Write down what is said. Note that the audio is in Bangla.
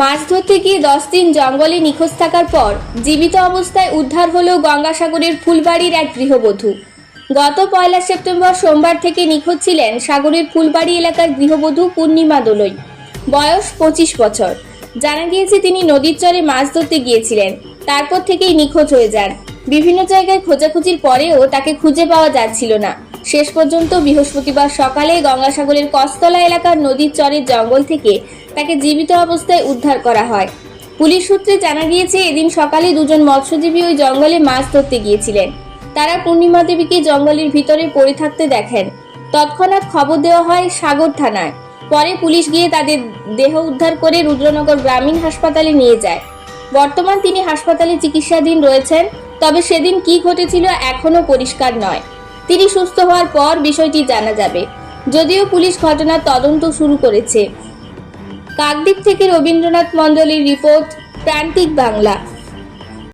মাছ ধরতে গিয়ে দশ দিন জঙ্গলে নিখোঁজ থাকার পর জীবিত অবস্থায় উদ্ধার হলো গঙ্গাসাগরের ফুলবাড়ির এক গৃহবধূ। গত পয়লা সেপ্টেম্বর সোমবার থেকে নিখোঁজ ছিলেন সাগরের ফুলবাড়ি এলাকার গৃহবধূ পূর্ণিমা দোলই। বয়স পঁচিশ বছর। জানা গিয়েছে তিনি নদীর চরে মাছ ধরতে গিয়েছিলেন। তারপর থেকেই নিখোঁজ হয়ে যান। বিভিন্ন জায়গায় খোঁজাখুঁজির পরেও তাকে খুঁজে পাওয়া যাচ্ছিল না। শেষ পর্যন্ত বৃহস্পতিবার সকালে গঙ্গাসাগরের কস্তলা এলাকার নদীর চরের জঙ্গল থেকে তাকে জীবিত অবস্থায় উদ্ধার করা হয়। পুলিশ সূত্রে জানা গিয়েছে, এদিন সকালে দুজন মৎস্যজীবী ওই জঙ্গলে মাছ ধরতে গিয়েছিলেন। তারা পূর্ণিমা দেবীকে জঙ্গলের ভিতরে পড়ে থাকতে দেখেন। তৎক্ষণাৎ খবর দেওয়া হয় সাগর থানায়। পরে পুলিশ গিয়ে তাদের দেহ উদ্ধার করে রুদ্রনগর গ্রামীণ হাসপাতালে নিয়ে যায়। বর্তমান তিনি হাসপাতালে চিকিৎসাধীন রয়েছেন, তবে সেদিন কি ঘটেছিল এখনও পরিষ্কার নয়। তিনি সুস্থ হওয়ার পর বিষয়টি জানা যাবে। যদিও পুলিশ ঘটনার তদন্ত শুরু করেছে। কাকদ্বীপ থেকে রবীন্দ্রনাথ মণ্ডলের রিপোর্ট প্রান্তিক বাংলা।